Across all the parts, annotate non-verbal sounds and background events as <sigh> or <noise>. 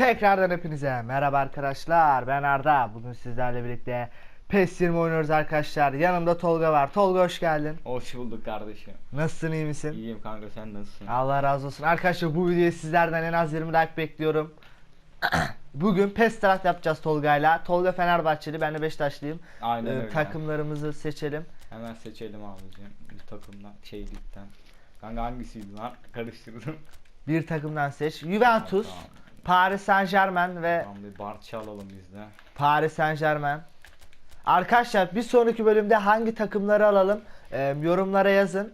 Tekrardan hepinize merhaba arkadaşlar. Ben Arda. Bugün sizlerle birlikte PES 20 oynuyoruz arkadaşlar. Yanımda Tolga var. Tolga hoş geldin. Hoş bulduk kardeşim. Nasılsın iyi misin? İyiyim kanka sen nasılsın? Allah razı olsun. Arkadaşlar bu videoyu sizlerden en az 20 like bekliyorum. <clears throat> Bugün PES draft yapacağız Tolga'yla. Tolga Fenerbahçeli, ben de Beşiktaşlıyım. Aynen Ee, öyle. takımlarımızı seçelim. Hemen seçelim abicim. Bir takımdan, şey ligden. Kanka hangisiydi lan? Karıştırdım. Bir takımdan seç. Juventus, Tamam. Paris Saint Germain ve Tamam bir Barça alalım biz de. Paris Saint Germain. Arkadaşlar bir sonraki bölümde hangi takımları alalım Ee, yorumlara yazın.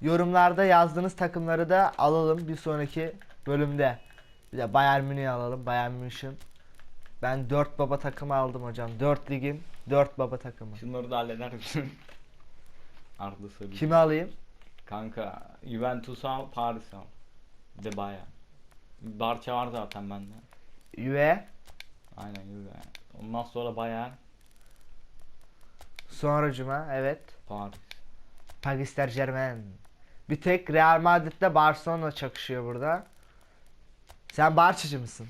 Yorumlarda yazdığınız takımları da alalım bir sonraki bölümde. Bir de Bayern Münih'i alalım. Bayern Münih'in. Ben 4 baba takımı aldım hocam. 4 ligin 4 baba takımı. Şunları da halleder misin? <laughs> Arda Sarı. Kimi alayım? Kanka Juventus al, Paris al. Bir de Bayern. Barça var zaten bende. Juve. Aynen Juve. Ondan sonra Bayern, Sonra Cuma. Evet. Paris. Paris Saint Germain. Bir tek Real Madrid'de Barcelona çakışıyor burada. Sen Barçacı mısın?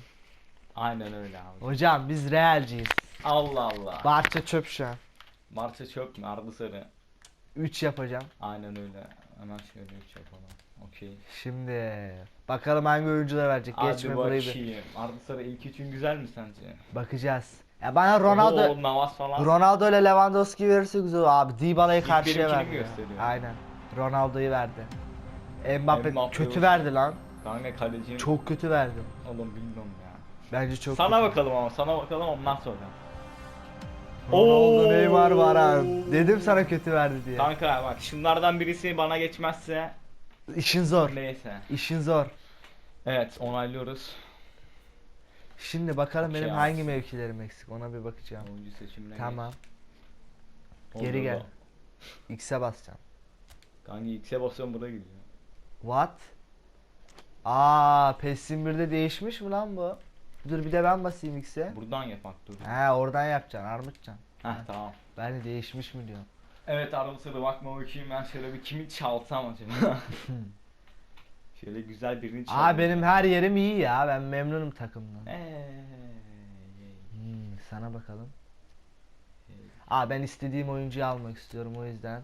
Aynen öyle abi. Hocam biz Realciyiz. Allah Allah. Barça çöp şu an. Barça çöp mü? Arda Sarı. 3 yapacağım. Aynen öyle. Hemen şöyle bir şey yapalım. Okey. Şimdi bakalım hangi oyuncular verecek. Geçme Hadi burayı bir. bakayım. Arda Sarı ilk üçün güzel mi sence? Bakacağız. Ya bana Ronaldo Oo, Navas falan. Ronaldo ile Lewandowski verirse güzel olur. abi. Dybala'yı İlk karşıya benimkini verdi. ya. gösteriyor. Aynen. Ronaldo'yu verdi. Mbappe Mbappe kötü olsun. verdi lan. Kanka kaleci. Çok kötü verdi. Oğlum bilmiyorum ya. Bence çok sana kötü. bakalım ama sana bakalım ondan sonra. Ronaldo, Oo. Neymar, Varane. Dedim sana kötü verdi diye. Kanka bak şunlardan birisi bana geçmezse İşin zor. neyse. İşin zor. Evet onaylıyoruz. Şimdi bakalım benim abi. hangi mevkilerim eksik. Ona bir bakacağım. Oyuncu seçimine Tamam. geç. Geri Oldu gel. da. X'e basacağım. Kanka X'e basıyorum buraya gidiyor. What? Aa, PES 21'de değişmiş mi lan bu? Dur bir de ben basayım X'e. Buradan yapak dur. He oradan yapacaksın, armutcan. Heh tamam. Ben de değişmiş mi diyorum. Evet arada sırada bakma bakayım ben şöyle bir kimi çalsam acaba. <laughs> şöyle güzel birini çalayım. Aa benim her yerim iyi ya. Ben memnunum takımdan. Eee. Hmm, sana bakalım. Aa ben istediğim oyuncuyu almak istiyorum o yüzden.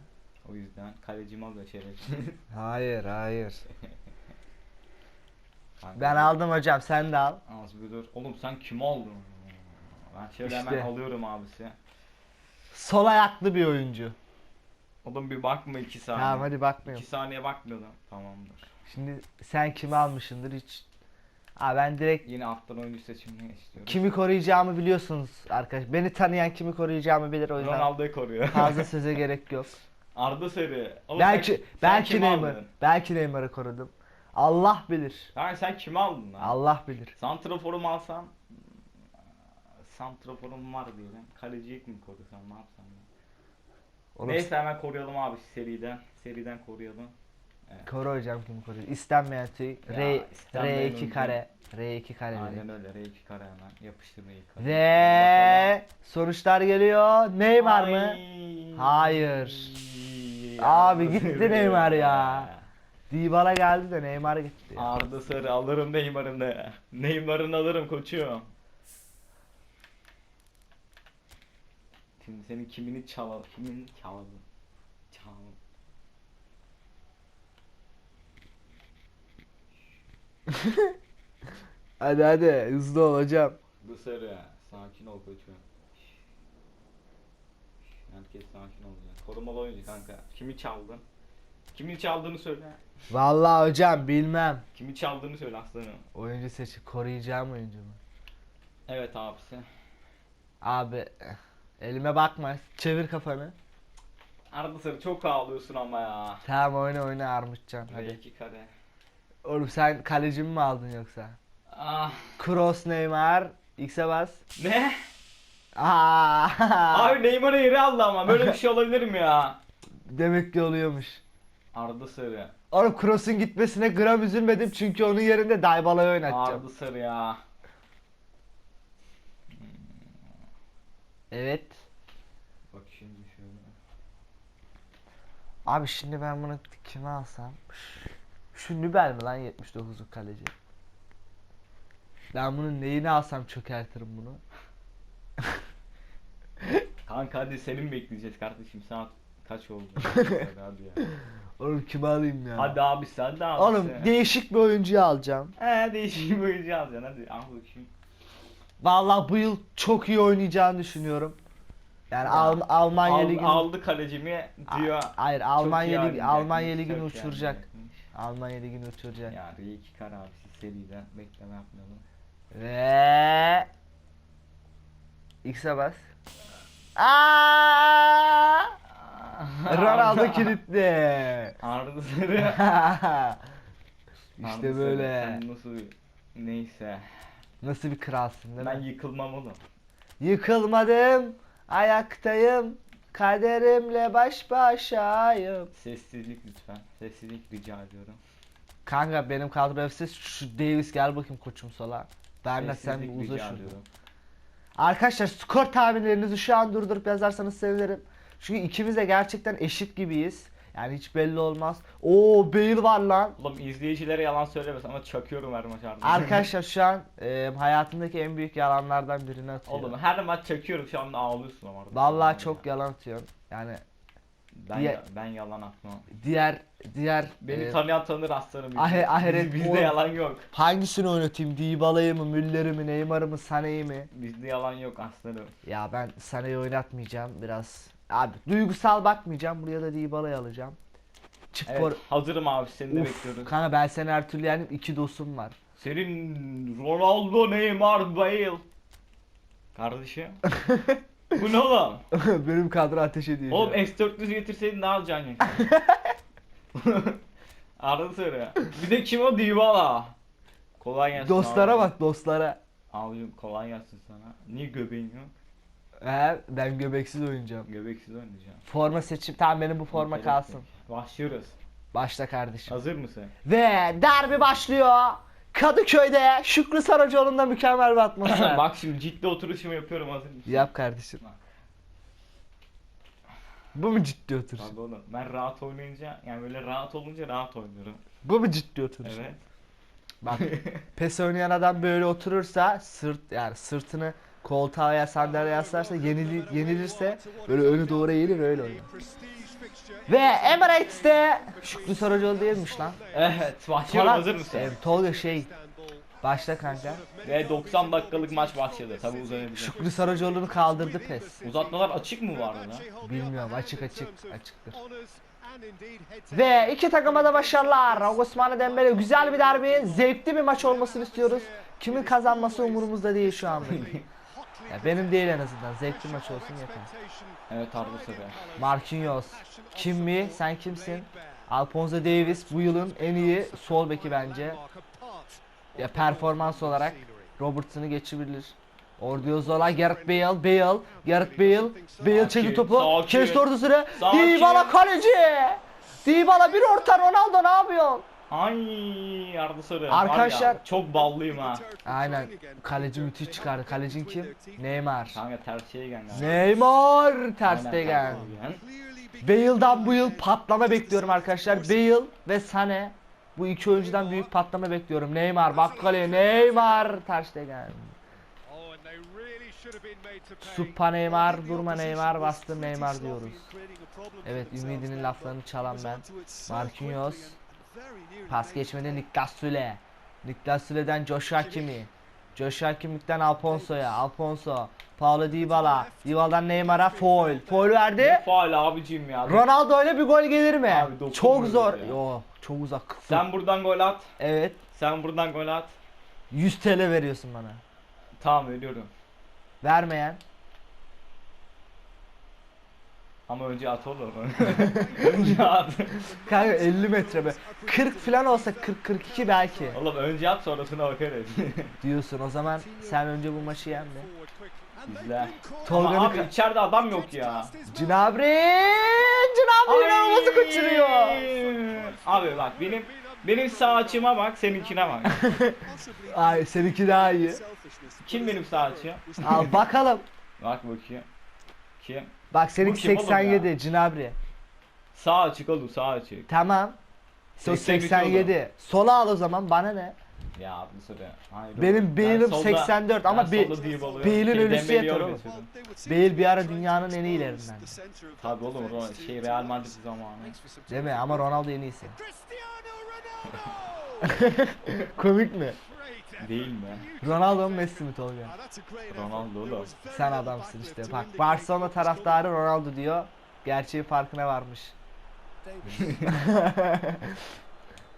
O yüzden kalecim al da şerefsiz. <laughs> Hayır, hayır. <laughs> Kanka, Ben aldım hocam, sen de al. Az bir dur. Oğlum sen kimi aldın? Ben şöyle İşte. hemen alıyorum abisi. Sol ayaklı bir oyuncu. Oğlum bir bakma iki saniye. Tamam hadi bakmıyorum. İki saniye bakmıyordum. Tamamdır. Şimdi sen kimi almışsındır hiç. Aa ben direkt Yine alttan oyuncu seçimine istiyorum. kimi koruyacağımı biliyorsunuz arkadaş. Beni tanıyan kimi koruyacağımı bilir o yüzden Ronaldo'yu koruyor. fazla <laughs> söze gerek yok. Arda Sarı. Oğlum belki sen, belki kimi Neymar, aldın? belki Neymar'ı korudum. Allah bilir. Kanka sen kimi aldın lan? Allah bilir. Santrafor'umu alsam Santrafor'um var diyelim. Kaleciyi mi korusam ne yapsam ya? Oğlum, Neyse hemen koruyalım abi seriden. Seriden koruyalım. Koru hocam kimi koruyor. İstenmeyen tüy. Ya, R, istenmeyen R2 oyuncu. kare. R2 kare. Aynen öyle. R2 kare hemen. Yapıştır R2 kare. Ve sonuçlar geliyor. Neymar mı? Ay. Hayır. Arda Abi gitti. Neymar ya. <laughs> Dybala geldi de Neymar gitti. ya. Arda Sarı alırım Neymar'ını. Neymar'ını alırım koçum. Şimdi senin kimini çalalım? Kimini çalalım? Çalalım. <laughs> Hadi hadi hızlı ol hocam. Bu sarı. Sakin ol koçum. Herkes sakin olacak. Korumalı oyuncu kanka. Kimi çaldın? Kimi çaldığını söyle. Vallahi hocam bilmem. Kimi çaldığını söyle aslanım. Oyuncu seçip koruyacağım oyuncu mu? Evet abisi. Abi eh, elime bakma. Çevir kafanı. Arda Sarı çok ağlıyorsun ama ya. Tamam oyna oyna Armutcan Hadi. hadi. iki kare. Oğlum sen kalecimi mi aldın yoksa? Ah. Kroos Neymar. X'e bas. Ne? Aa. Abi Neymar'ı yeri aldı ama böyle bir şey <laughs> olabilir mi ya? Demek ki oluyormuş. Arda Sarı. Oğlum Kroos'un gitmesine gram üzülmedim çünkü onun yerinde Dybala'yı oynatacağım. Arda Sarı ya. Evet. Bak şimdi şöyle. Abi şimdi ben bunu kime alsam? Şu Nübel mi lan 79'luk kaleci? Ben bunun neyini alsam çökertirim bunu. <laughs> Kanka hadi senin bekleyeceğiz kardeşim saat kaç oldu? <laughs> hadi ya. Oğlum kimi alayım ya? Hadi abi sen de abi. Oğlum değişik bir oyuncuyu alacağım. He değişik bir oyuncu alacaksın hadi al bakayım. Vallahi bu yıl çok iyi oynayacağını düşünüyorum. Yani Al- Almanya Al- Ligi'ni aldı kalecimi diyor. A- Hayır Almanya Ligi Almanya Ligi'ni uçuracak. Almanya Ligi'ni uçuracak. Ya R2 kar abi seriden bekleme yapmayalım. Ve X'e bas. Aa! <laughs> Ronaldo kilitli. Arda <laughs> Sarı. İşte böyle. Sen nasıl neyse. Nasıl bir kralsın değil Ben mi? yıkılmam oğlum. Yıkılmadım, ayaktayım. Kaderimle baş başayım. Sessizlik lütfen. Sessizlik rica ediyorum. Kanka benim kadro hepsi şu Davis gel bakayım koçum sola. Bernat sen Sessizlik bir rica şurada. ediyorum. Arkadaşlar skor tahminlerinizi şu an durdurup yazarsanız sevinirim. Çünkü ikimiz de gerçekten eşit gibiyiz. Yani hiç belli olmaz. Oo Bale var lan. Oğlum izleyicilere yalan söylemez ama çakıyorum her maç Arda. Arkadaşlar şu an e, hayatımdaki en büyük yalanlardan birini atıyorum. Oğlum her maç çakıyorum şu anda ağlıyorsun ama. Arda. Vallahi çok yalan atıyorum. Yani Ben, Diye- ya- ben yalan atmam. diğer diğer Beni e, tanıyan tanır aslanım. ahiret- Biz- Bizde oğlum. yalan yok. hangisini oynatayım? Dybala'yı mı, Müller'i mi, Neymar'ı mı, Sané'yi mi? Bizde yalan yok aslanım. Ya ben Sané'yi oynatmayacağım biraz. Abi duygusal bakmayacağım. Buraya da Dybala'yı alacağım. Çık Evet for- hazırım abi seni de Uf, bekliyoruz. kanka ben seni her türlü yendim. iki dostum var. Senin Ronaldo, Neymar, Bale. Kardeşim. <laughs> Bu ne oğlum? <laughs> Benim kadro ateş ediyor. Oğlum S400 getirseydin daha can yakar. <laughs> Arada söyle. Bir de kim o Dybala? Kolay gelsin Dostlara abi. bak dostlara. Abicim kolay gelsin sana. Niye göbeğin yok? He, ben göbeksiz oynayacağım. Göbeksiz oynayacağım. Forma seçim. Tamam benim bu forma Gerek kalsın. Başlıyoruz. Başla kardeşim. Hazır mısın? Ve derbi başlıyor. Kadıköy'de Şükrü Saracoğlu'nda mükemmel bir <laughs> atmosfer. Bak şimdi ciddi oturuşumu yapıyorum hazır mısın? Yap kardeşim. Bu mu ciddi oturuş? Tabii oğlum. Ben rahat oynayınca yani böyle rahat olunca rahat oynuyorum. Bu mu ciddi oturuş? Evet. Bak <laughs> pes oynayan adam böyle oturursa sırt yani sırtını koltuğa ya sandalyeye yaslarsa yenili, yenilirse böyle önü doğru eğilir öyle oynar. Ve Emirates'te Şükrü Saracoğlu değilmiş lan. Evet başlıyorum Falan- hazır mısın? E, Tolga şey başla kanka. Ve 90 dakikalık maç başladı. Tabi uzanabilir. Şükrü Saracoğlu'nu kaldırdı pes. Uzatmalar açık mı vardı lan? Bilmiyorum açık açık açıktır. Ve iki takıma da başarılar. Osmanlı Dembele güzel bir derbi, zevkli bir maç olmasını istiyoruz. Kimin kazanması umurumuzda değil şu anda. <laughs> Ya benim değil en azından. Zevkli maç olsun yeter. Evet Arda Sarı. Marquinhos. Kim mi? Sen kimsin? Alphonso Davis bu yılın en iyi sol beki bence. Ya performans olarak Robertson'ı geçebilir. Ordiozola, Gareth Bale, Bale, Gareth Bale, Bale çekti topu, kesti orta süre, Sakin. Dybala kaleci! Dybala bir orta Ronaldo ne yapıyorsun? Ay Arda Sarı. Arkadaşlar- Var ya, çok ballıyım ha. Aynen, kaleci müthiş çıkardı. Kalecin kim? Neymar. Kanka ters şeye geldi. Neymar Aynen, ters gel. gel. Bale'dan bu yıl patlama bekliyorum arkadaşlar. Bale ve Sané bu iki oyuncudan büyük patlama bekliyorum. Neymar bak kaleye Neymar Ter Stegen. Suppa Neymar, durma Neymar, bastır Neymar diyoruz. Evet ümidinin laflarını çalan ben. Marquinhos. Pas geçmedi Niklas Süle. Niklas Süle'den Joshua Kimi. Joshua Kimi'den Alfonso'ya. Alfonso. Paulo Dybala. Dybala'dan Neymar'a foul. Foul verdi. Faal abicim ya. Ronaldo öyle bir gol gelir mi? Abi çok zor. ya. Yo, çok uzak. Sen buradan gol at. Evet. Sen buradan gol at. 100 TL veriyorsun bana. Tamam veriyorum. Vermeyen. Ama önce at oğlum. <laughs> önce at. Kanka 50 metre be. 40 falan olsa 40 42 belki. Oğlum önce at sonrasına bakarız. <laughs> Diyorsun o zaman sen önce bu maçı yen be. İzle. Tolga'nın Ama abi ka- içeride adam yok ya. Cinabri! Cinabri inanılmazı kaçırıyor. Abi bak benim benim sağ açıma bak seninkine bak. <laughs> Ay seninki daha iyi. Kim benim sağ açım? Al bakalım. Bak bakayım. Kim? Bak seninki Bu kim oğlum 87 Cinabri. Sağ açık oğlum sağ açık. Tamam. So 83 87. Sola al o zaman bana ne? Ya abi soru. Hayır. Benim Bale'im solda- 84 ama Be- Bale'in şey, ölüsü yeter oğlum. Bale bir ara dünyanın en iyilerinden. Tabii oğlum o şey Real Madrid zamanı. Değil mi? Ama Ronaldo en iyisi. Ronaldo. <laughs> Komik mi? Değil mi? Ronaldo mu Messi mi Tolga? Ronaldo oğlum. Sen adamsın işte. Bak Barcelona taraftarı Ronaldo diyor. Gerçeği farkına varmış. <laughs>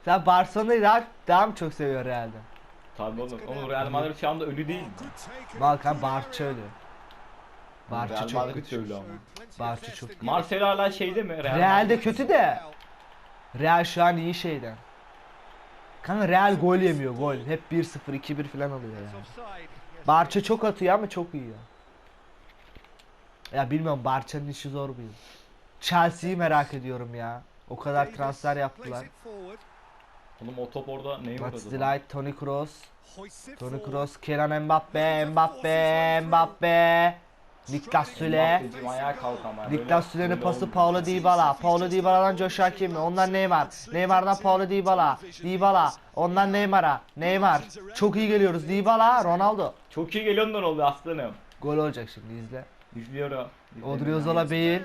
Sen Barcelona'yı daha, daha mı çok seviyor herhalde? Tabii oğlum. Oğlum Real Madrid şu anda ölü değil mi? Balkan Barça ölü. Barça Real çok Madrid kötü. ölü ama. Barça çok kötü. Marcelo hala şeyde mi? Real Real'de Madrid. kötü de. Real şu an iyi şeyden. Kanka Real gol yemiyor gol. Hep 1-0 2-1 falan oluyor yani. Barça çok atıyor ama çok iyi ya. Ya bilmiyorum Barça'nın işi zor bu yıl. Chelsea'yi merak ediyorum ya. O kadar transfer yaptılar. Oğlum o top orada neyi vurdu? Mats Delight, Toni Kroos, Toni Kroos, Kenan Mbappe, Mbappe, Mbappe, Niklas Süle. Niklas Süle'nin pası. Paulo Dybala, Paulo Dybala'dan Joshua Kimi, ondan Neymar, Neymar'dan Paulo Dybala, Dybala, ondan Neymar'a, Neymar, çok iyi geliyoruz, Dybala, Ronaldo. Çok iyi geliyorsun oldu aslanım. Gol olacak şimdi izle. İzliyorum. Odriozola Bale,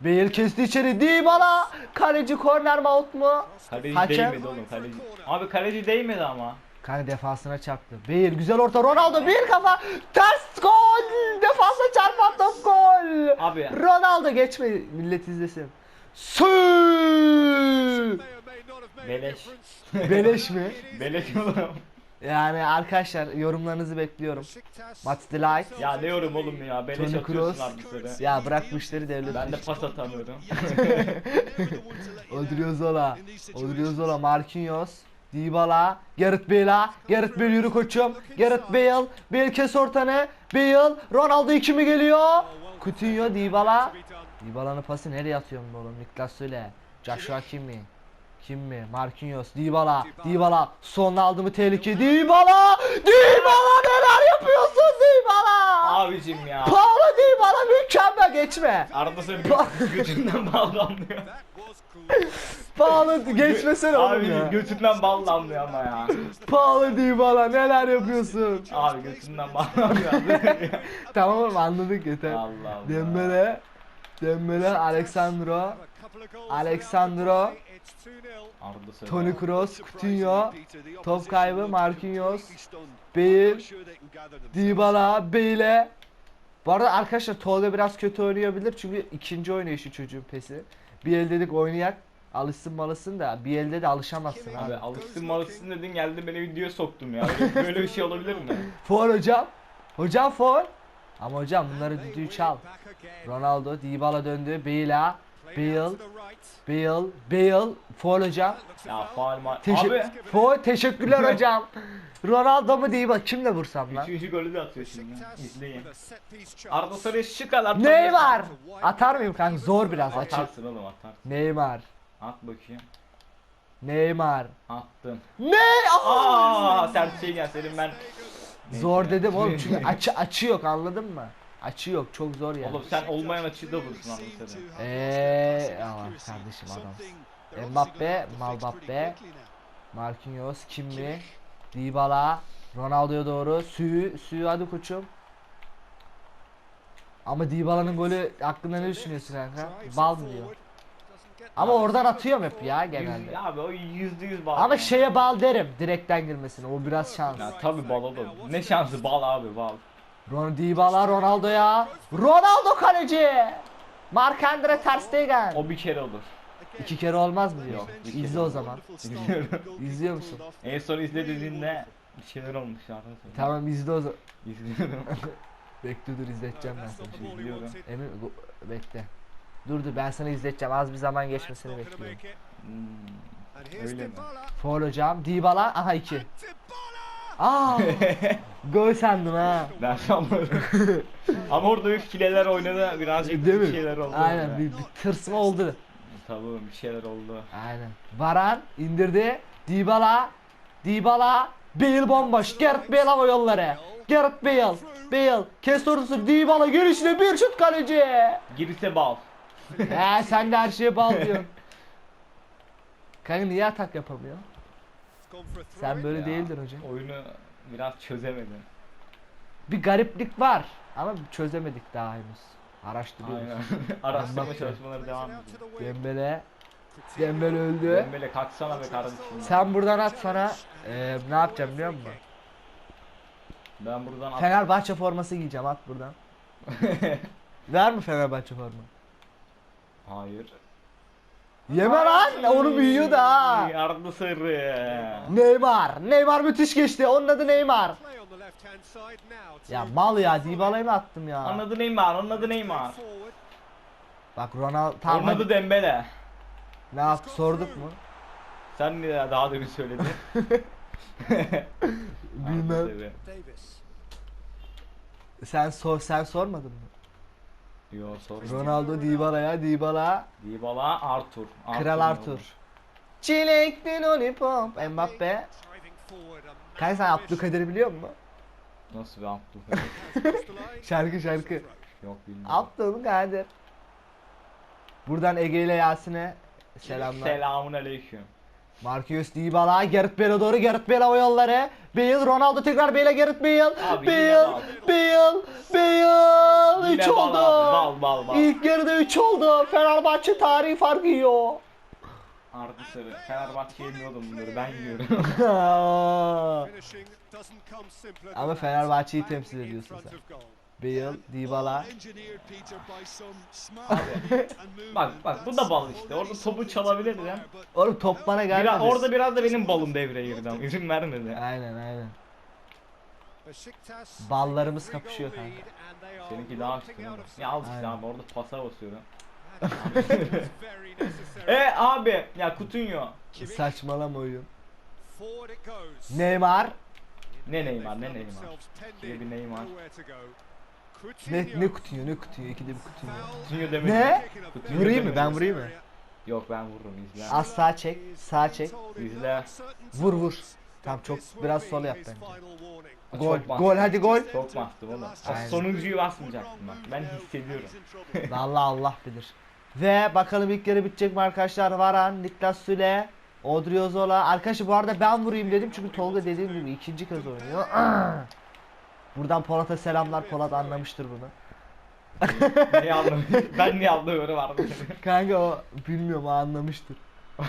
Bale kesti içeri, Dybala, kaleci korner mi out mu? Kaleci Hakem. değmedi oğlum kaleci. Abi kaleci değmedi ama. Kanka defansına çarptı. Bale güzel orta Ronaldo bir kafa ters gol defansa çarpan top gol. Abi Ronaldo geçme millet izlesin. Sü Beleş. Beleş mi? <laughs> beleş oğlum. Yani arkadaşlar yorumlarınızı bekliyorum. Mats Delight. Ya ne yorum oğlum ya beleş Toni atıyorsun Kroos. Ya bırak bu işleri devlet. Ben de pas atamıyorum. <laughs> Odriozola. Odriozola, Marquinhos. Dybala, Gareth Bale, Gareth Bale yürü koçum. Gareth Bale, Bale kes ortanı. Bale, Ronaldo 2 mi geliyor? Coutinho, Dybala. Dybala'nın pası nereye atıyorsun be oğlum? Niklas Süle, Joshua Kimi. Kim mi? Marquinhos, Dybala, Dybala. Son aldı mı tehlike? Dybala! Dybala neler yapıyorsun Dybala? Abicim ya. Paulo Dybala mükemmel geçme. Arada seni <laughs> <laughs> gö- götünden bağlanmıyor. Paulo geçmesene oğlum Abi ya. götünden bağlanmıyor ama ya. Paulo Dybala neler yapıyorsun? Abi götünden bağlanmıyor. <laughs> tamam oğlum anladık yeter. Allah Allah. Dembele, Dembele, Alexandro, Alexandro. Toni Kroos, Coutinho, top kaybı Marquinhos, Bale, Dybala, Bale. Bu arada arkadaşlar Tolga biraz kötü oynayabilir çünkü ikinci oynayışı çocuğun pesi. Bir el dedik oynayak alışsın malısın da bir elde de alışamazsın abi. Abi alışsın malışsın dedin geldi beni videoya soktum ya. <laughs> Böyle, bir şey olabilir mi? Foul hocam. Hocam foul. Ama hocam bunları düdüğü çal. Ronaldo, Dybala döndü. Bale, Bale, Bale, Bale. Foul hocam. Ya faal ma... Teşe Abi. foul, teşekkürler <laughs> hocam. Ronaldo mu Dybala? Kimle vursam lan? Üçüncü golü de atıyor şimdi. İzleyin. Arda Sarı şu kadar. Neymar. Atar mıyım kanka? Zor biraz açık. Atarsın oğlum atarsın. Neymar. At bakayım. Neymar. Attın. Ne? Aa! Aa sert şey gel senin ben. Zor dedim oğlum çünkü <laughs> açı açı yok anladın mı? Açı yok çok zor yani. Oğlum sen olmayan açıda vursun Arda Sarı. Eee aman kardeşim adam. Mbappe, Malbappe, Marquinhos, Kimmi, Dybala, Ronaldo'ya doğru. Sü, Sü hadi koçum. Ama Dybala'nın golü hakkında ne düşünüyorsun kanka? Bal mı diyor? Ama oradan atıyorum hep ya genelde. Yüz, abi o yüzde yüz bal. Ama şeye bal derim direkten girmesine o biraz şans. Ya tabi bal oğlum. Ne şansı bal abi bal. Dybala Ronaldo'ya. Ronaldo kaleci. Marc Andre ter Stegen. O bir kere olur. İki kere olmaz mı diyor. İzle o zaman. İzliyor musun? en son izle dediğinde bir şeyler olmuş Sarı. Tamam izle o zaman. İzliyorum. <laughs> Bekle dur izleteceğim ben sana. İzliyorum. Emin bekle. Dur dur ben sana izleteceğim. Az bir zaman geçmesini bekliyorum. Hmm. Öyle mi? Foul hocam. Dybala. Aha iki. Aa! Gol sandım ha. Ben sanmadım. Ama orada bir fileler oynadı birazcık Değil bir mi? şeyler oldu. Aynen orada. bir, bir tırsma oldu. Tabii bir şeyler oldu. Aynen. Varan indirdi. Dybala. Dybala. Bale bomboş. Gareth Bale hava yolları. Gareth Bale. Bale. Kes ortası. Dybala gelişine bir şut kaleci. Girse bal. He sen de her şeye bağlıyorsun. Kanka niye atak yapamıyor? Sen böyle Ya, değildin hocam. Oyunu biraz çözemedim. Bir gariplik var ama çözemedik daha henüz. Araştırıyoruz. <laughs> Araştırma çalışmaları devam ediyor. Dembele. Dembele öldü. Dembele kalksana be kardeşim. Sen buradan at sana eee, ne yapacağım biliyor musun? Ben buradan at- Fenerbahçe forması giyeceğim at buradan. <laughs> Ver mi Fenerbahçe forma? Hayır. Yeme lan onu büyüyor da ha. Yardı sarı. Neymar. Neymar müthiş geçti. Onun adı Neymar. Ya mal ya Dybala'yı mı attım ya? Onun adı Neymar, onun adı Neymar. Bak Ronaldo Onun tamam adı. Dembele. ne yaptı sorduk mu? Sen ne daha demin söyledin? <laughs> Bilmem. Sen sor sen sormadın mı? Yo sor. Ronaldo Dybala'ya Dybala. Dybala, Arthur. Kral Arthur. Çilekli lollipop Mbappe. Kanka sen Abdülkadir'i biliyor musun? Nasıl bir Abdülkadir? <laughs> Şarkı şarkı. Yok bilmiyorum. Abdülkadir. Buradan Ege ile Yasin'e selamlar. Selamun aleyküm. Marcus Dybala, Gerrit Bale'e doğru Gerrit Bale o yolları. Bale, Ronaldo tekrar Bale'e Gerrit Bale. Abi Bale, bal. Bale, Bale. Yine 3 bal oldu. bal, bal, bal. İlk yarıda 3 oldu. Fenerbahçe tarihi fark yiyor. Ardı sarı. Fenerbahçe yemiyordum bunları ben yiyorum. <laughs> Ama Fenerbahçe'yi temsil ediyorsun sen. Bale, Dybala. bak bak bu da bal işte. Orada topu çalabilirdin. Oğlum top bana gelmedi. Biraz, orada biraz da benim balım devreye girdi ama izin vermedi. Aynen aynen. Ballarımız kapışıyor kanka. Seninki daha oğlum. Ya al işte abi orada pasa basıyorum. <laughs> E abi ya Coutinho. Saçmalama oyun. Neymar. Ne Neymar ne Neymar. Şöyle bir Neymar. Ne ne kutuyor ne kutuyor ikide bir kutuyor. Coutinho demedim. Ne? Coutinho Vurayım mı ben vurayım mı? Yok ben vururum izle. Az sağ çek sağ çek. İzle. Vur vur. Tamam çok biraz sol yap bence. Çok Gol bastım. gol hadi gol. Çok bastım oğlum. Aynen. Sonuncuyu basmayacaktım bak. Ben hissediyorum. <laughs> Vallahi Allah bilir. Ve bakalım ilk yarı bitecek mi arkadaşlar? Varan, Niklas Süle, Odriozola. Arkadaşlar bu arada ben vurayım dedim çünkü Tolga dediğim gibi ikinci kez oynuyor. <clears throat> Buradan Polat'a selamlar. Polat anlamıştır bunu. niye anlamıyorum? Ben niye anlamıyorum vardı. Kanka o bilmiyorum o anlamıştır. <laughs>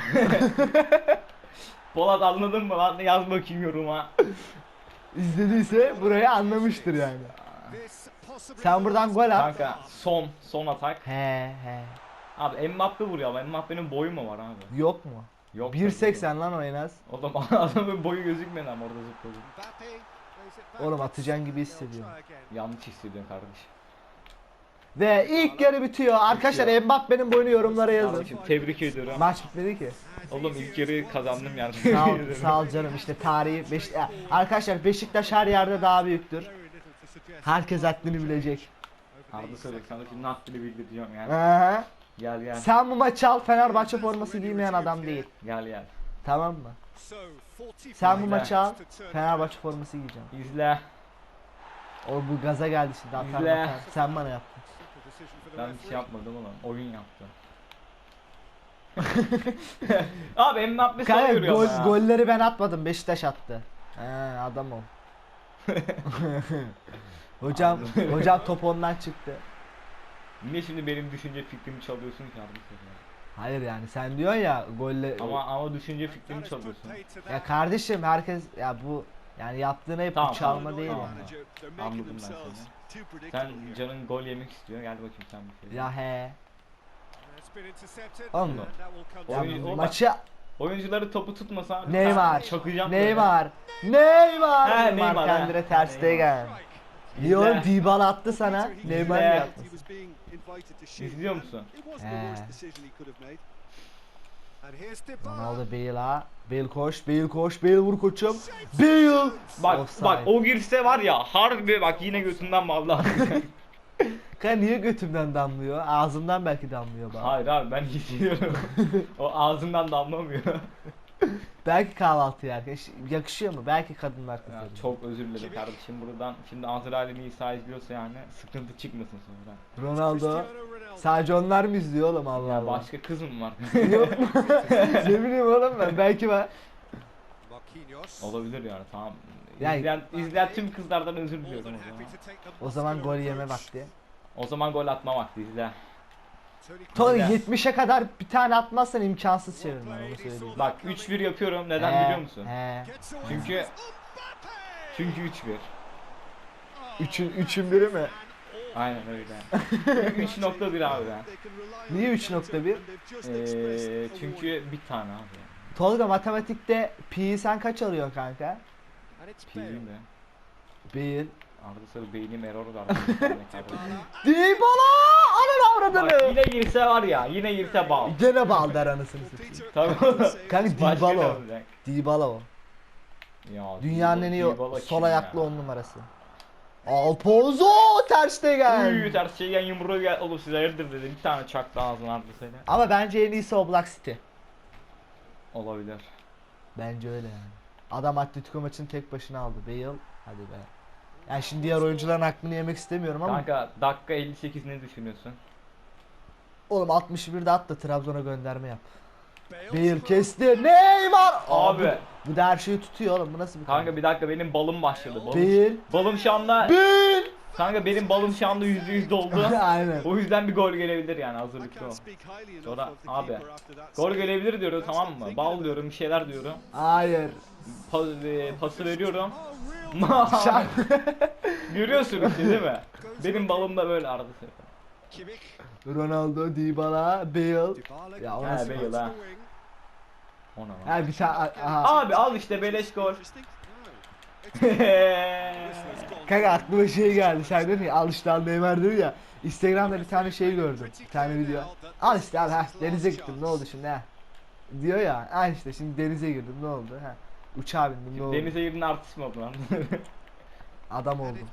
Polat anladın mı lan? Yaz bakayım yoruma. İzlediyse burayı anlamıştır yani. Sen buradan gol at. Kanka son son atak. He he. Abi Mbappe vuruyor ama Mbappe'nin boyu mu var abi? Yok mu? Yok. 1.80 lan o en az. O zaman <laughs> adamın boyu gözükmedi ama orada zıpladı. Oğlum atacaksın gibi hissediyorum. Yanlış hissediyorsun kardeşim. Ve ilk yarı bitiyor. Arkadaşlar Mbappe'nin boyunu yorumlara yazın. Kardeşim tebrik ediyorum. Maç bitmedi ki. Oğlum ilk yarıyı kazandım yani. Sağ ol, <laughs> sağ ol canım işte tarihi Beş... Ya, Arkadaşlar Beşiktaş her yerde daha büyüktür. Herkes haddini bilecek. Arda söyle sana şimdi haddini bildireceğim yani. Aha. Gel gel. Sen bu maçı al Fenerbahçe forması giymeyen adam değil. Gel gel. Tamam mı? Sen bu maçı al Fenerbahçe forması giyeceğim. İzle. O bu gaza geldi şimdi atar İzle. bakar. Sen bana yaptın. Ben bir şey yapmadım oğlum. Oyun yaptım. <laughs> Abi Mbappe Kanka gol, ama ya. golleri ben atmadım Beşiktaş attı. He adam ol. <laughs> hocam hocam top ondan çıktı. Niye şimdi benim düşünce fikrimi çalıyorsun ki kardeşim ya? Hayır yani sen diyorsun ya golle Ama ama düşünce fikrimi çalıyorsun. ya kardeşim herkes ya bu yani yaptığın hep Tamam, bu çalma değil tamam. yani. Anladım ben seni. Sen canın gol yemek istiyor. Gel bakayım sen bir şey. Ya he. Allah. Ya Oyun- o- maçı Oyuncuları topu tutmasa Neymar. çakacağım böyle. Neymar. Neymar. Neymar Neymar, kendine he. ters Stegen. İzle. İyi oğlum Dybala attı sana. Neymar ne yapmasın? İzliyor musun? Ronaldo Bale ha. Bale koş, Bale koş, Bale vur koçum. Bale. Bak Offside. bak o girse var ya harbi bak yine götünden vallahi. <laughs> Kanka niye götümden damlıyor? Ağzımdan belki damlıyor bana. Hayır abi ben <laughs> hissediyorum. o ağzından damlamıyor. Belki kahvaltı yerken. Ş- Yakışıyor mu? Belki kadınlar Ya, kızarıyor. çok özür dilerim kardeşim buradan. Şimdi Azrail'in İsa izliyorsa yani sıkıntı çıkmasın sonra. Ronaldo. Sadece onlar mı izliyor oğlum Allah Ya Allah. başka kız mı var? <laughs> Yok mu? ne bileyim oğlum ben. Belki var. Olabilir yani tamam. Yani- İzleyen, izleyen tüm kızlardan özür diliyorum o zaman. O zaman gol yeme vakti. O zaman gol atma vakti izle. Tabii 70'e kadar bir tane atmazsan imkansız çevirmen onu söyleyeyim. Bak 3-1 yapıyorum. Neden He, biliyor musun? he. Çünkü çünkü 3-1. Üçün, üçün biri mi? Aynen öyle. 3.1 abi ben. Niye 3.1? Ee, çünkü bir tane abi. Tolga matematikte pi'yi sen kaç alıyorsun kanka? Pi de. 1 Arda Sarı beynim error var. <laughs> Dybala! Ananı avradını! yine girse var ya, yine girse bal. Gene bal der anasını satayım. Tabii. <laughs> Kanka Başka ne Dybala o. olacak? Dybala o. Ya, Dünyanın en iyi sol ayaklı on numarası. Alpozo ters de Uy, gel. ters şeyden yumruğu gel oğlum size hayırdır dedi. Bir tane çaktı ağzına Arda Sarı. Ama bence en iyisi Oblak City. Olabilir. Bence öyle yani. Adam Atletico maçını tek başına aldı. Bale hadi be. Yani şimdi diğer oyuncuların hakkını yemek istemiyorum ama Kanka dakika 58 ne düşünüyorsun? oğlum 61'de at da Trabzon'a gönderme yap. Bale kesti. Neymar. Abi. Bu da her şeyi tutuyor oğlum. Bu nasıl bir Kanka bir dakika benim balım başladı. Balım, Bale. balım şu anda Bale. kanka benim balım şu anda %100 doldu. <laughs> Aynen. o yüzden bir gol gelebilir yani hazırlıklı ol. Sonra abi gol gelebilir diyorum tamam mı? Bal diyorum bir şeyler diyorum. Hayır. Pa- e, pası veriyorum. Şak. <laughs> Görüyorsun işte değil mi? Benim balım da böyle arada sırada. Ronaldo, Dybala, Bale. Ya o nasıl? Bale ha. Ona lan. Ha bir tane aha. Abi al işte beleş gol. <laughs> Kanka aklıma şey geldi. Sen dedin ya al işte al Neymar dedi ya. Instagram'da bir tane şey gördüm. Bir tane video. Al işte al ha denize gittim ne oldu şimdi ha. Diyor ya. Ha işte şimdi denize girdim ne oldu ha. Uçağa bindim oldu. Denize girdin artist mi oldun lan? <laughs> Adam oldum.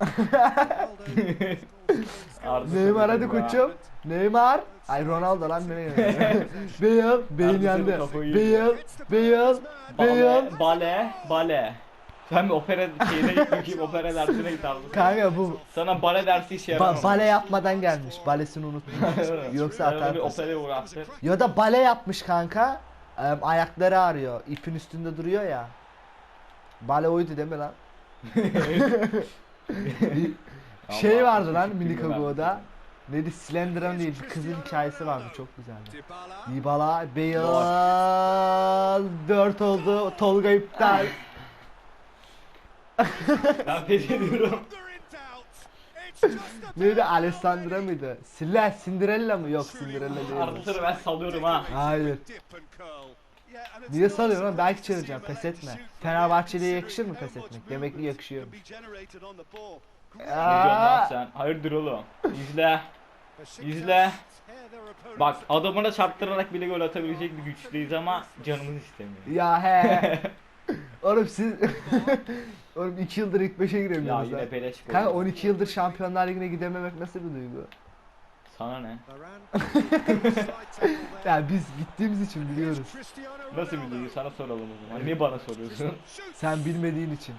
<laughs> Neymar hadi koçum. Neymar. Ay Ronaldo lan nereye? <laughs> Bale, kafayı yiyeyim. Bale, Bale, Bale. Bale, bale, bale. Sen bir opera şeyine git bakayım opera dersine git abi. Kanka bu Sana bale dersi işe yaramaz. ba- bale yapmadan gelmiş. Balesini unutmuş. Yoksa atar. bir operaya uğraştı. Ya da bale yapmış kanka. Em, ayakları ağrıyor. İpin üstünde duruyor ya. Bale oydu değil mi lan? <laughs> şey vardı lan Mini Kago'da. verdi. Neydi? Slenderman değil. Bir kızın hikayesi vardı. Çok güzeldi. Dybala, Bale, 4 oldu. Tolga iptal. Pes <laughs> ediyorum. Neydi? Alessandra mıydı? Silla, Cinderella mı? Yok Cinderella değil. sıra ben salıyorum ha. Hayır. Niye salıyorsun lan? Belki çevireceğim. Pes etme. Fenerbahçeli'ye yakışır mı pes etmek? Demek ki yakışıyor. Lan Aa, sen? Hayırdır oğlum? İzle. <laughs> İzle. Bak adamına çarptırarak bile gol atabilecek bir güçteyiz ama canımız istemiyor. ya he. <laughs> Oğlum siz <laughs> Oğlum 2 yıldır ilk 5'e Ya giremiyoruz lan. yine beleş gol. Kanka 12 yıldır Şampiyonlar Ligi'ne gidememek nasıl bir duygu? Sana ne? <laughs> Ya biz gittiğimiz için biliyoruz. Nasıl duygu? Sana soralım o zaman. Niye bana soruyorsun? <laughs> Sen bilmediğin için.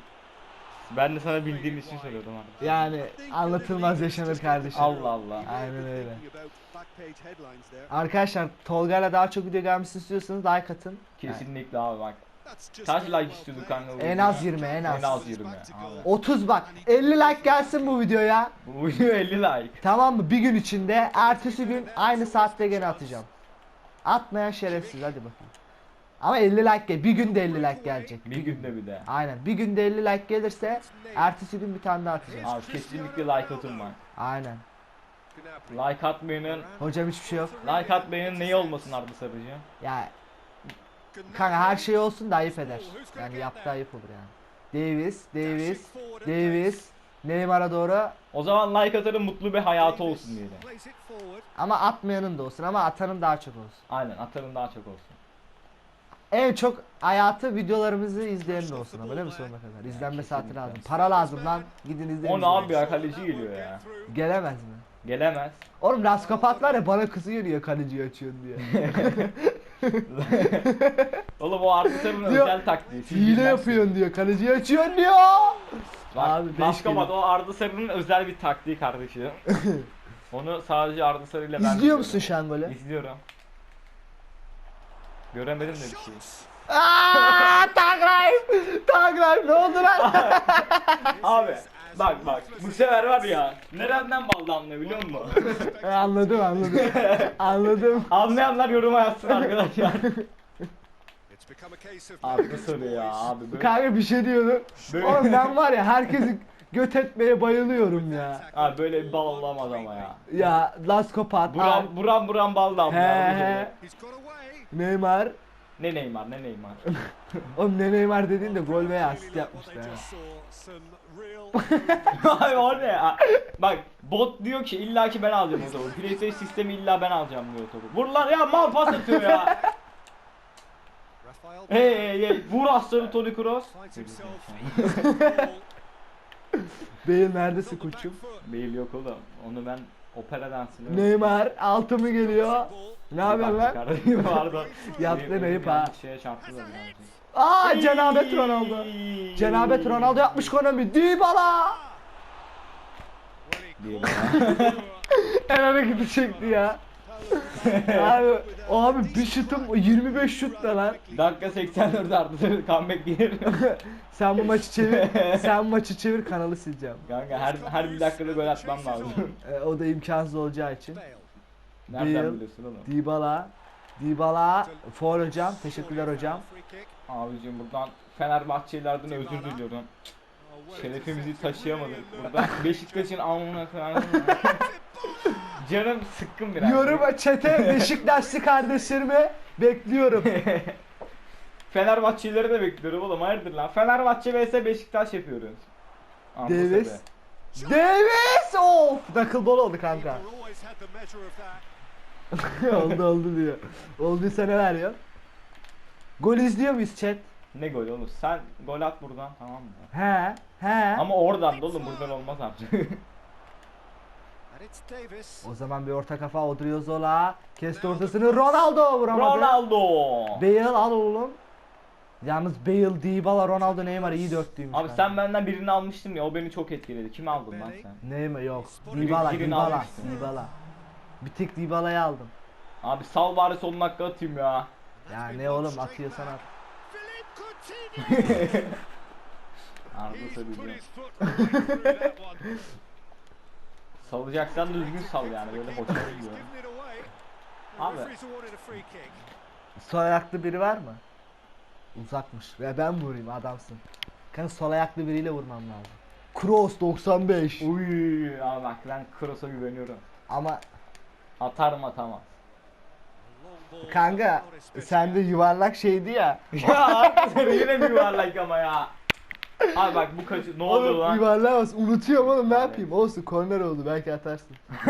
Ben de sana bildiğim için söylüyordum abi. Yani anlatılmaz yaşanır kardeşim. Allah Allah. Aynen öyle. Arkadaşlar Tolga'yla daha çok video gelmesini istiyorsanız like atın. Kesinlikle abi bak. Kaç like istiyorduk kanka? bu En az 20 en az. En az 20 abi. 30 bak 50 like gelsin bu videoya. Bu video 50 like. Tamam mı? Bir gün içinde ertesi gün aynı saatte gene atacağım. Atmayan şerefsiz hadi bakayım. Ama 50 like gel. Bir günde 50 like gelecek. Bir günde bir de. Aynen. Bir günde 50 like gelirse ertesi gün bir tane daha atacağım. Abi kesinlikle like atın bak. Aynen. Like atmayanın, Hocam hiçbir şey yok. like atmayanın neyi olmasın Arda Sarıcı? Ya kanka her şey olsun da ayıp eder. Yani yaptığı ayıp olur yani. Davis, Davis, Davis, Neymar'a doğru O zaman like atarın mutlu bir hayatı olsun diyelim. ama atmayanın da olsun ama atanın daha çok olsun. Aynen atarın daha çok olsun. En çok hayatı videolarımızı izleyenin olsun ama değil mi sonuna kadar? İzlenme saati lazım. Para lazım lan. Gidin izleyin. O ne abi ya kaleci geliyor ya. Gelemez mi? Gelemez. Oğlum raskopat var ya bana kızıyor diye kaleciyi açıyorsun diye. <laughs> <laughs> Oğlum o Arda Sarı'nın Diyor, özel taktiği. siz Hile bilmezsiniz. yapıyorsun diyor. Kaleciyi açıyorsun diyor. Bak, Abi, beş Baskomat o Arda Sarı'nın özel bir taktiği kardeşim. <laughs> Onu sadece Arda Sarı ile ben İzliyor biliyorum. musun şu an golü? İzliyorum. Göremedim de bir şey. Aaa Tagrayım. Tagrayım ne oldu lan? <laughs> Abi bak bak bu sefer var ya nereden baldı anlıyor biliyor musun? <laughs> E, anladım anladım. <laughs> anladım. Anlayanlar yoruma yazsın <laughs> arkadaşlar. Abi bu soru ya abi böyle, Kanka bir şey diyordum. Böyle- Oğlum ben var ya herkesi göt etmeye bayılıyorum ya. abi böyle bir bal olamaz ama ya. Ya Laskopat, Ar- Buram buram buram bal da He anlıyor. he. Neymar. Ne Neymar ne Neymar. <laughs> Oğlum ne Neymar dediğin de gol veya asist yapmıştı ha. <laughs> Abi o ne ya? Bak bot diyor ki illa ki ben alacağım o topu. PlayStation sistemi illa ben alacağım diyor topu. Vur lan ya mal pas atıyor ya. hey hey hey vur aslanı Toni Kroos. Bale neredesin koçum? Değil yok oğlum. Onu ben operadan siliyorum. Neymar altı mı geliyor? Ne yapıyorsun lan? Kardeşim <laughs> ayıp elim ha. Şeye çarptı da birazcık. Aa cenabet Ronaldo. Cenabet Ronaldo yapmış Konami. Dybala. Ya. <laughs> El çekti ya. Abi, abi bir şutum 25 şut da lan. Dakika 84 artı <laughs> comeback gelir. <laughs> Sen bu maçı çevir. <laughs> sen bu maçı çevir kanalı sileceğim. Kanka her her bir dakikada gol atmam lazım. Ee, o da imkansız olacağı için. Nereden Bale. biliyorsun oğlum? Dybala. Dybala. Foul hocam. Teşekkürler hocam. Abicim buradan Fenerbahçelilerden özür diliyorum. Şerefimizi taşıyamadık. Buradan Beşiktaş'ın alnına koyalım. Canım sıkkın biraz. Yoruma çete Beşiktaşlı kardeşlerimi bekliyorum. <laughs> Fenerbahçelileri de bekliyorum oğlum hayırdır lan. Fenerbahçe vs Beşiktaş yapıyoruz. Davis. be. Davis! Of! Knuckleball oldu kanka. <laughs> oldu oldu diyor. Olduysa ne veriyor? Gol izliyor muyuz chat? Ne gol oğlum? Sen gol at buradan tamam mı? He, he. Ama oradan da oğlum buradan olmaz artık. <laughs> O zaman bir orta kafa Odriozola. Kesti ortasını Ronaldo vuramadı. Ronaldo. Bale al oğlum. Yalnız Bale, Dybala, Ronaldo, Neymar iyi dörtlüymüş. Abi sen benden birini almıştın ya o beni çok etkiledi. Kimi aldın lan sen? Neymar yok. Dybala, birini Dybala, almıştın. Dybala. Bir tek Dybala'yı aldım. Abi sal bari son dakika atayım ya. Ya ne oğlum atıyorsan at. <laughs> Arda söyleyeceğim. <laughs> Salacaksan düzgün sal yani böyle hoşuma gidiyor. Abi. Sol ayaklı biri var mı? Uzakmış. Ya ben vurayım adamsın. Kanka sol ayaklı biriyle vurmam lazım. Cross 95. Uy abi bak ben Kroos'a güveniyorum. Ama Atar mı atamaz. kanka sende yuvarlak şeydi ya. ya <laughs> abi yine bir yuvarlak ama ya. Abi bak bu kaçı ne oldu Oğlum lan? yuvarlağı bas. Unutuyorum oğlum ne yapayım? Olsun korner oldu belki atarsın. <laughs>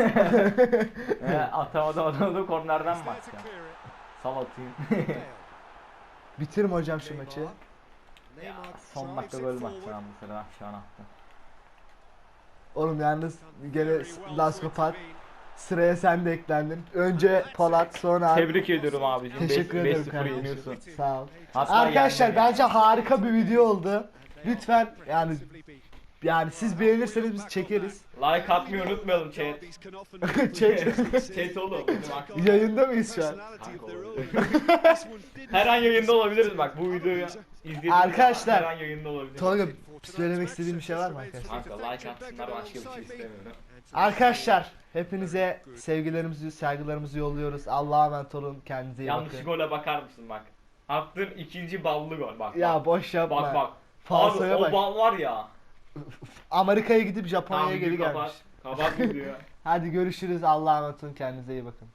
He, atamadı atamadı kornerden mi atacağım? Sal atayım. <laughs> Bitirim hocam şu maçı. ya, son dakika gol mü atacağım bu sefer şu an attım. Oğlum yalnız gene Laskopat sıraya sen de eklendin. Önce Polat sonra Tebrik ediyorum abicim. Teşekkür ederim 5-0 kardeşim. yeniyorsun. Sağ ol. Hatta Arkadaşlar yendim bence harika bir video oldu. Lütfen yani yani siz beğenirseniz biz çekeriz. Like atmayı unutmayalım chat. <laughs> Çek. chat oğlum. Yayında mıyız şu an? <laughs> Her an yayında olabiliriz bak bu videoyu izlediğiniz Arkadaşlar, her an yayında olabilir. Tolga söylemek istediğim bir şey var mı arkadaşlar? Kanka like atsınlar başka bir şey istemiyorum. Arkadaşlar hepinize sevgilerimizi, saygılarımızı yolluyoruz. Allah'a emanet olun. Kendinize iyi Yanlış bakın. gole bakar mısın bak. Attığın ikinci ballı gol bak. Ya bak. boş yapma. Bak bak. Abi bak. o bal var ya. Amerika'ya gidip Japonya'ya geri bir gelmiş. Kapat videoyu. <laughs> Hadi görüşürüz. Allah'a emanet olun. Kendinize iyi bakın.